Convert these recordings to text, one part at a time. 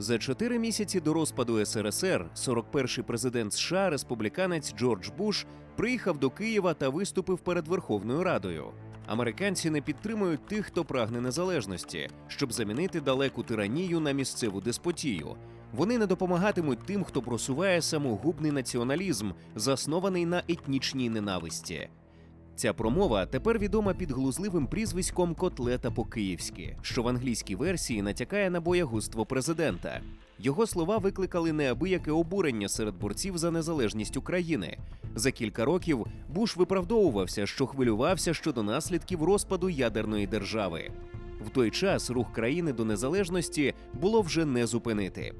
За чотири місяці до розпаду СРСР 41-й президент США, республіканець Джордж Буш, приїхав до Києва та виступив перед Верховною Радою. Американці не підтримують тих, хто прагне незалежності, щоб замінити далеку тиранію на місцеву деспотію. Вони не допомагатимуть тим, хто просуває самогубний націоналізм, заснований на етнічній ненависті. Ця промова тепер відома під глузливим прізвиськом Котлета по-київськи, що в англійській версії натякає на боягузтво президента. Його слова викликали неабияке обурення серед борців за незалежність України. За кілька років Буш виправдовувався, що хвилювався щодо наслідків розпаду ядерної держави. В той час рух країни до незалежності було вже не зупинити.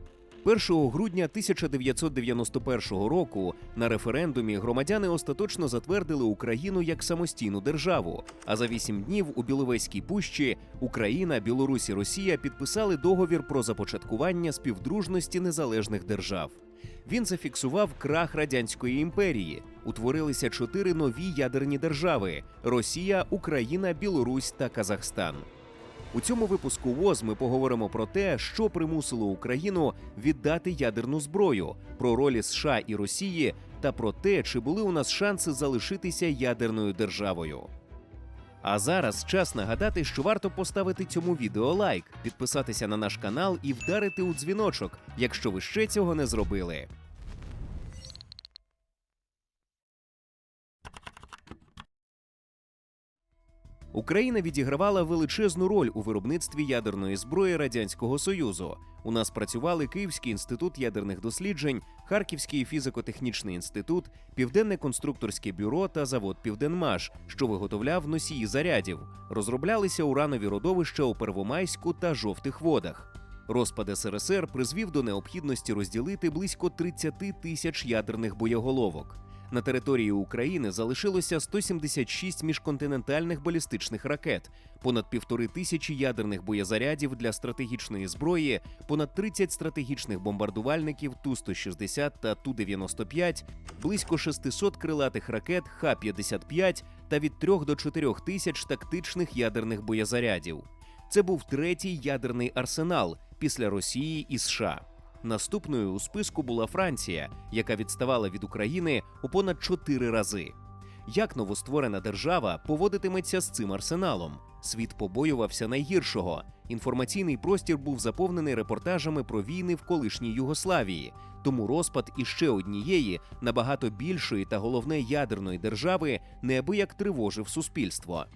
1 грудня 1991 року на референдумі громадяни остаточно затвердили Україну як самостійну державу. А за вісім днів у Біловезькій пущі Україна, Білорусь і Росія підписали договір про започаткування співдружності незалежних держав. Він зафіксував крах радянської імперії. Утворилися чотири нові ядерні держави: Росія, Україна, Білорусь та Казахстан. У цьому випуску ВОЗ ми поговоримо про те, що примусило Україну віддати ядерну зброю, про ролі США і Росії та про те, чи були у нас шанси залишитися ядерною державою. А зараз час нагадати, що варто поставити цьому відео лайк, підписатися на наш канал і вдарити у дзвіночок, якщо ви ще цього не зробили. Україна відігравала величезну роль у виробництві ядерної зброї радянського союзу. У нас працювали Київський інститут ядерних досліджень, Харківський фізико-технічний інститут, Південне конструкторське бюро та завод Південмаш, що виготовляв носії зарядів. Розроблялися уранові родовища у Первомайську та жовтих водах. Розпад СРСР призвів до необхідності розділити близько 30 тисяч ядерних боєголовок. На території України залишилося 176 міжконтинентальних балістичних ракет, понад півтори тисячі ядерних боєзарядів для стратегічної зброї, понад 30 стратегічних бомбардувальників Ту-160 та Ту-95, близько 600 крилатих ракет Х-55 та від 3 до 4 тисяч тактичних ядерних боєзарядів. Це був третій ядерний арсенал після Росії і США. Наступною у списку була Франція, яка відставала від України у понад чотири рази. Як новостворена держава поводитиметься з цим арсеналом? Світ побоювався найгіршого. Інформаційний простір був заповнений репортажами про війни в колишній Югославії. Тому розпад іще однієї, набагато більшої та головне ядерної держави неабияк тривожив суспільство.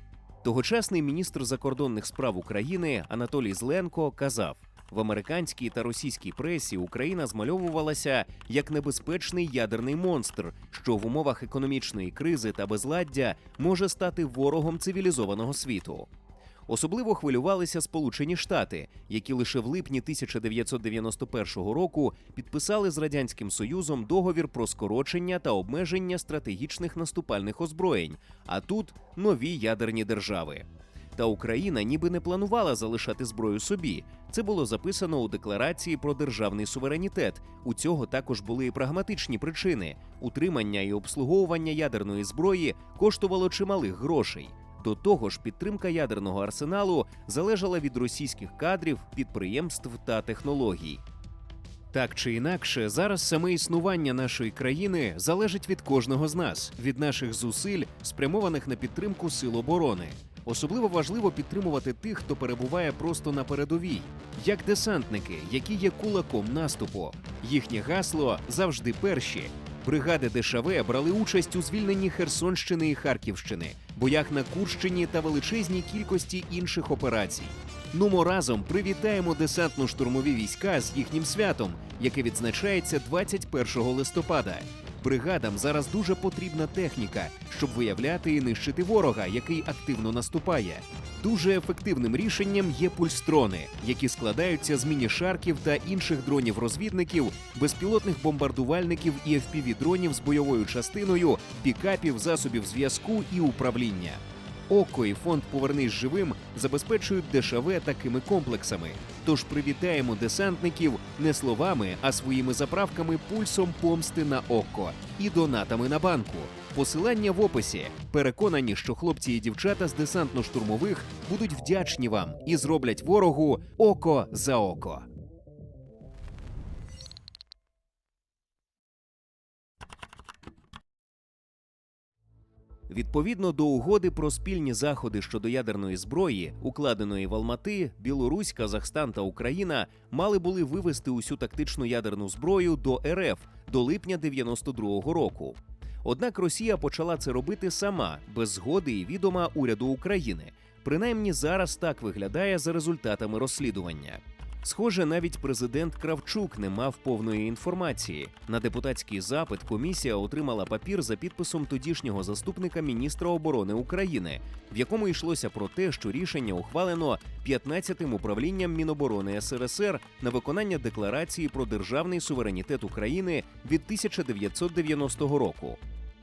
Тогочасний міністр закордонних справ України Анатолій Зленко казав. В американській та російській пресі Україна змальовувалася як небезпечний ядерний монстр, що в умовах економічної кризи та безладдя може стати ворогом цивілізованого світу. Особливо хвилювалися Сполучені Штати, які лише в липні 1991 року підписали з радянським союзом договір про скорочення та обмеження стратегічних наступальних озброєнь. А тут нові ядерні держави. Та Україна ніби не планувала залишати зброю собі. Це було записано у декларації про державний суверенітет. У цього також були і прагматичні причини. Утримання і обслуговування ядерної зброї коштувало чималих грошей. До того ж, підтримка ядерного арсеналу залежала від російських кадрів, підприємств та технологій. Так чи інакше, зараз саме існування нашої країни залежить від кожного з нас, від наших зусиль, спрямованих на підтримку сил оборони. Особливо важливо підтримувати тих, хто перебуває просто на передовій, як десантники, які є кулаком наступу. Їхнє гасло завжди перші. Бригади ДШВ брали участь у звільненні Херсонщини і Харківщини, боях на Курщині та величезній кількості інших операцій. Нумо разом привітаємо десантно-штурмові війська з їхнім святом, яке відзначається 21 листопада. Бригадам зараз дуже потрібна техніка, щоб виявляти і нищити ворога, який активно наступає. Дуже ефективним рішенням є пульстрони, які складаються з міні-шарків та інших дронів-розвідників, безпілотних бомбардувальників і FPV-дронів з бойовою частиною, пікапів, засобів зв'язку і управління. Око і фонд Повернись живим забезпечують ДШВ такими комплексами. Тож привітаємо десантників не словами, а своїми заправками пульсом помсти на око і донатами на банку. Посилання в описі. Переконані, що хлопці і дівчата з десантно-штурмових будуть вдячні вам і зроблять ворогу око за око. Відповідно до угоди про спільні заходи щодо ядерної зброї, укладеної в Алмати, Білорусь, Казахстан та Україна мали були вивести усю тактичну ядерну зброю до РФ до липня 92-го року. Однак Росія почала це робити сама без згоди і відома уряду України. Принаймні зараз так виглядає за результатами розслідування. Схоже, навіть президент Кравчук не мав повної інформації. На депутатський запит комісія отримала папір за підписом тодішнього заступника міністра оборони України, в якому йшлося про те, що рішення ухвалено 15-тим управлінням Міноборони СРСР на виконання декларації про державний суверенітет України від 1990 року.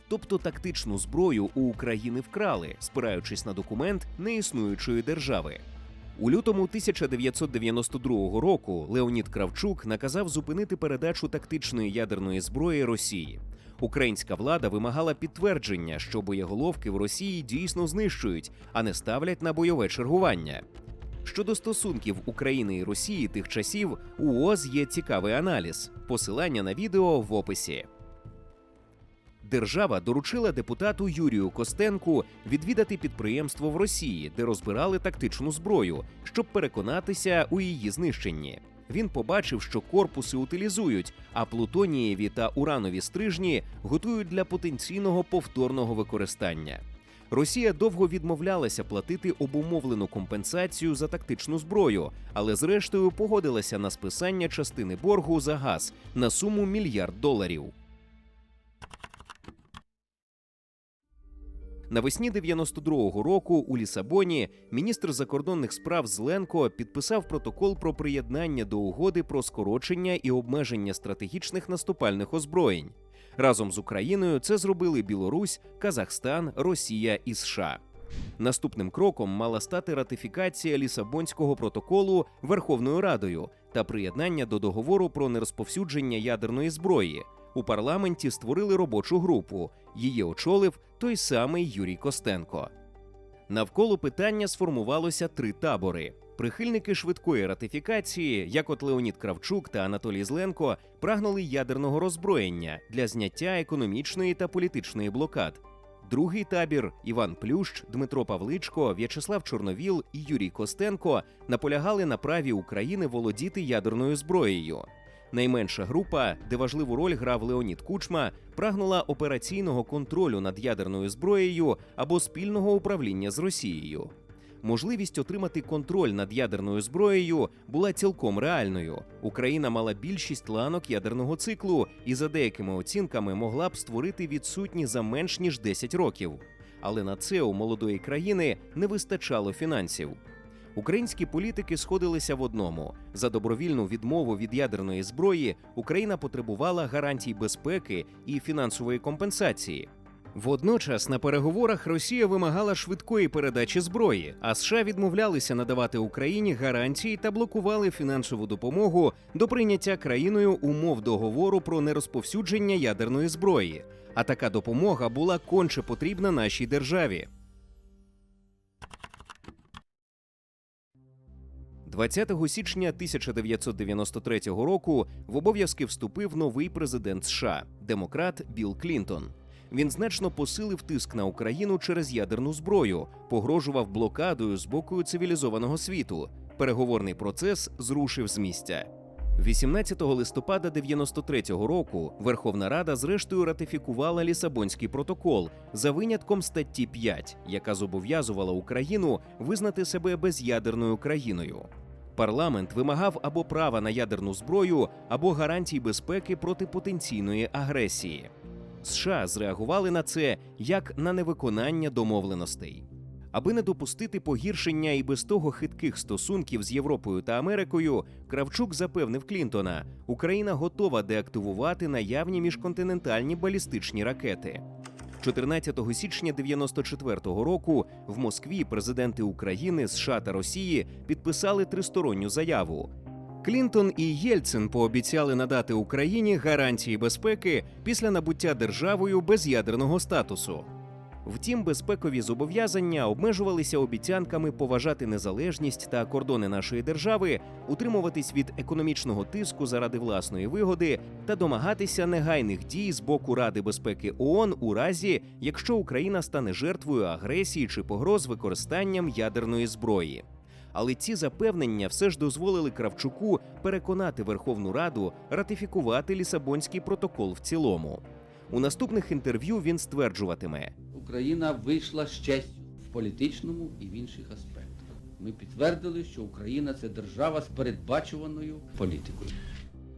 Тобто тактичну зброю у України вкрали, спираючись на документ неіснуючої держави. У лютому 1992 року Леонід Кравчук наказав зупинити передачу тактичної ядерної зброї Росії. Українська влада вимагала підтвердження, що боєголовки в Росії дійсно знищують, а не ставлять на бойове чергування. Щодо стосунків України і Росії тих часів, у ООЗ є цікавий аналіз. Посилання на відео в описі. Держава доручила депутату Юрію Костенку відвідати підприємство в Росії, де розбирали тактичну зброю, щоб переконатися у її знищенні. Він побачив, що корпуси утилізують, а плутонієві та уранові стрижні готують для потенційного повторного використання. Росія довго відмовлялася платити обумовлену компенсацію за тактичну зброю, але зрештою погодилася на списання частини боргу за газ на суму мільярд доларів. Навесні 92-го року у Лісабоні міністр закордонних справ Зленко підписав протокол про приєднання до угоди про скорочення і обмеження стратегічних наступальних озброєнь. Разом з Україною це зробили Білорусь, Казахстан, Росія і США. Наступним кроком мала стати ратифікація Лісабонського протоколу Верховною Радою та приєднання до договору про нерозповсюдження ядерної зброї. У парламенті створили робочу групу. Її очолив той самий Юрій Костенко. Навколо питання сформувалося три табори. Прихильники швидкої ратифікації, як от Леонід Кравчук та Анатолій Зленко, прагнули ядерного роззброєння для зняття економічної та політичної блокад. Другий табір Іван Плющ, Дмитро Павличко, В'ячеслав Чорновіл і Юрій Костенко наполягали на праві України володіти ядерною зброєю. Найменша група, де важливу роль грав Леонід Кучма, прагнула операційного контролю над ядерною зброєю або спільного управління з Росією. Можливість отримати контроль над ядерною зброєю була цілком реальною. Україна мала більшість ланок ядерного циклу і за деякими оцінками могла б створити відсутні за менш ніж 10 років. Але на це у молодої країни не вистачало фінансів. Українські політики сходилися в одному: за добровільну відмову від ядерної зброї Україна потребувала гарантій безпеки і фінансової компенсації. Водночас на переговорах Росія вимагала швидкої передачі зброї, а США відмовлялися надавати Україні гарантії та блокували фінансову допомогу до прийняття країною умов договору про нерозповсюдження ядерної зброї. А така допомога була конче потрібна нашій державі. 20 січня 1993 року в обов'язки вступив новий президент США, демократ Білл Клінтон. Він значно посилив тиск на Україну через ядерну зброю, погрожував блокадою з боку цивілізованого світу. Переговорний процес зрушив з місця. 18 листопада 93-го року Верховна Рада зрештою ратифікувала Лісабонський протокол за винятком статті 5, яка зобов'язувала Україну визнати себе без'ядерною країною. Парламент вимагав або права на ядерну зброю, або гарантій безпеки проти потенційної агресії. США зреагували на це як на невиконання домовленостей. Аби не допустити погіршення і без того хитких стосунків з Європою та Америкою, Кравчук запевнив Клінтона, Україна готова деактивувати наявні міжконтинентальні балістичні ракети. 14 січня 94-го року в Москві президенти України, США та Росії підписали тристоронню заяву. Клінтон і Єльцин пообіцяли надати Україні гарантії безпеки після набуття державою без'ядерного статусу. Втім, безпекові зобов'язання обмежувалися обіцянками поважати незалежність та кордони нашої держави, утримуватись від економічного тиску заради власної вигоди та домагатися негайних дій з боку Ради безпеки ООН у разі, якщо Україна стане жертвою агресії чи погроз використанням ядерної зброї. Але ці запевнення все ж дозволили Кравчуку переконати Верховну Раду ратифікувати Лісабонський протокол в цілому. У наступних інтерв'ю він стверджуватиме: Україна вийшла з честю в політичному і в інших аспектах. Ми підтвердили, що Україна це держава з передбачуваною політикою.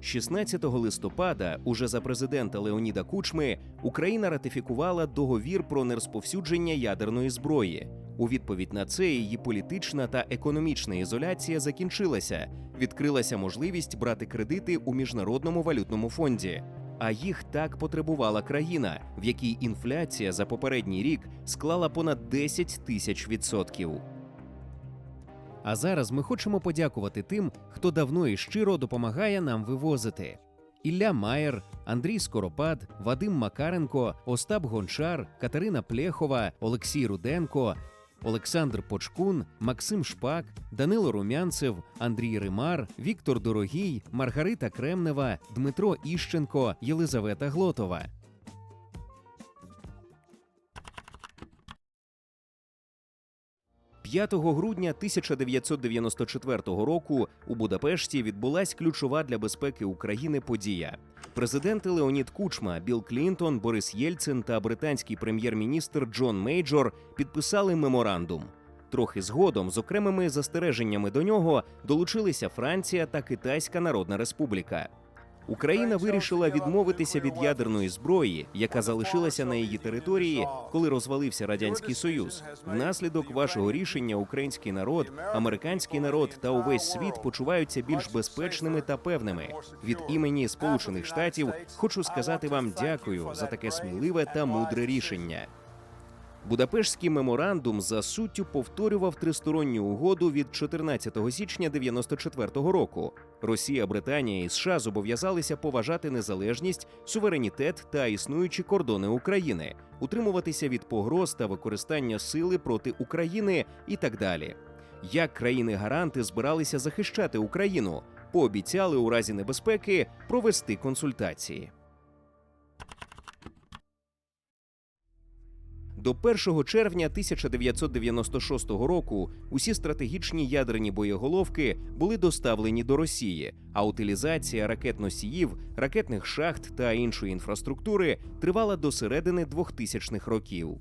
16 листопада, уже за президента Леоніда Кучми, Україна ратифікувала договір про нерозповсюдження ядерної зброї. У відповідь на це її політична та економічна ізоляція закінчилася. Відкрилася можливість брати кредити у міжнародному валютному фонді. А їх так потребувала країна, в якій інфляція за попередній рік склала понад 10 тисяч відсотків. А зараз ми хочемо подякувати тим, хто давно і щиро допомагає нам вивозити. Ілля Маєр, Андрій Скоропад, Вадим Макаренко, Остап Гончар, Катерина Плєхова, Олексій Руденко, Олександр Почкун, Максим Шпак, Данило Румянцев, Андрій Римар, Віктор Дорогій, Маргарита Кремнева, Дмитро Іщенко, Єлизавета Глотова. – 5 грудня 1994 року у Будапешті відбулась ключова для безпеки України подія. Президенти Леонід Кучма, Білл Клінтон, Борис Єльцин та британський прем'єр-міністр Джон Мейджор підписали меморандум. Трохи згодом, з окремими застереженнями до нього, долучилися Франція та Китайська Народна Республіка. Україна вирішила відмовитися від ядерної зброї, яка залишилася на її території, коли розвалився радянський союз. Внаслідок вашого рішення український народ, американський народ та увесь світ почуваються більш безпечними та певними. Від імені Сполучених Штатів хочу сказати вам дякую за таке сміливе та мудре рішення. Будапештський меморандум за суттю повторював тристоронню угоду від 14 січня 94-го року. Росія, Британія і США зобов'язалися поважати незалежність, суверенітет та існуючі кордони України, утримуватися від погроз та використання сили проти України і так далі. Як країни-гаранти збиралися захищати Україну, пообіцяли у разі небезпеки провести консультації. До 1 червня 1996 року усі стратегічні ядерні боєголовки були доставлені до Росії, а утилізація ракет-носіїв, ракетних шахт та іншої інфраструктури тривала до середини 2000-х років.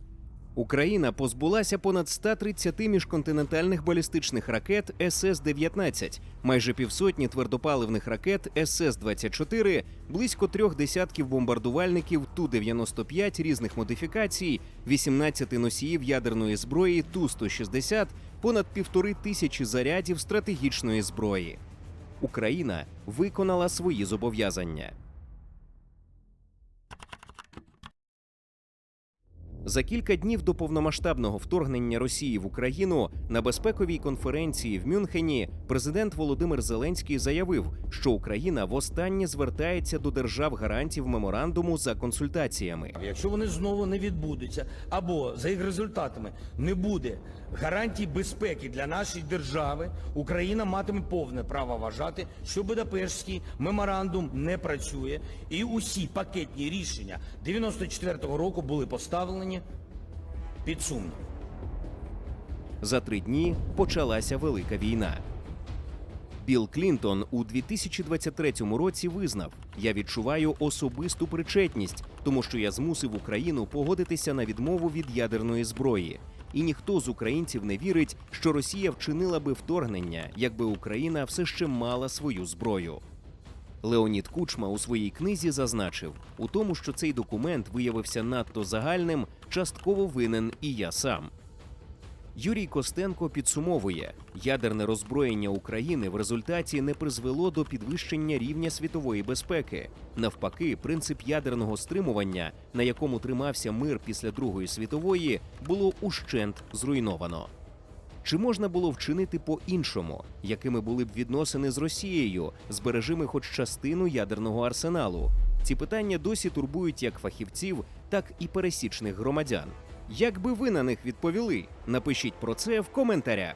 Україна позбулася понад 130 міжконтинентальних балістичних ракет СС-19, майже півсотні твердопаливних ракет СС-24, близько трьох десятків бомбардувальників Ту-95 різних модифікацій, 18 носіїв ядерної зброї Ту-160, понад півтори тисячі зарядів стратегічної зброї. Україна виконала свої зобов'язання. За кілька днів до повномасштабного вторгнення Росії в Україну на безпековій конференції в Мюнхені президент Володимир Зеленський заявив, що Україна востаннє звертається до держав гарантів меморандуму за консультаціями. Якщо вони знову не відбудуться, або за їх результатами не буде гарантій безпеки для нашої держави, Україна матиме повне право вважати, що Будапештський меморандум не працює, і усі пакетні рішення 94-го року були поставлені під сумнів. За три дні почалася велика війна. Білл Клінтон у 2023 році визнав: я відчуваю особисту причетність, тому що я змусив Україну погодитися на відмову від ядерної зброї. І ніхто з українців не вірить, що Росія вчинила би вторгнення, якби Україна все ще мала свою зброю. Леонід Кучма у своїй книзі зазначив, у тому, що цей документ виявився надто загальним, частково винен і я сам. Юрій Костенко підсумовує, ядерне роззброєння України в результаті не призвело до підвищення рівня світової безпеки. Навпаки, принцип ядерного стримування, на якому тримався мир після Другої світової, було ущент зруйновано. Чи можна було вчинити по-іншому, якими були б відносини з Росією, збережими хоч частину ядерного арсеналу? Ці питання досі турбують як фахівців, так і пересічних громадян. Як би ви на них відповіли? Напишіть про це в коментарях.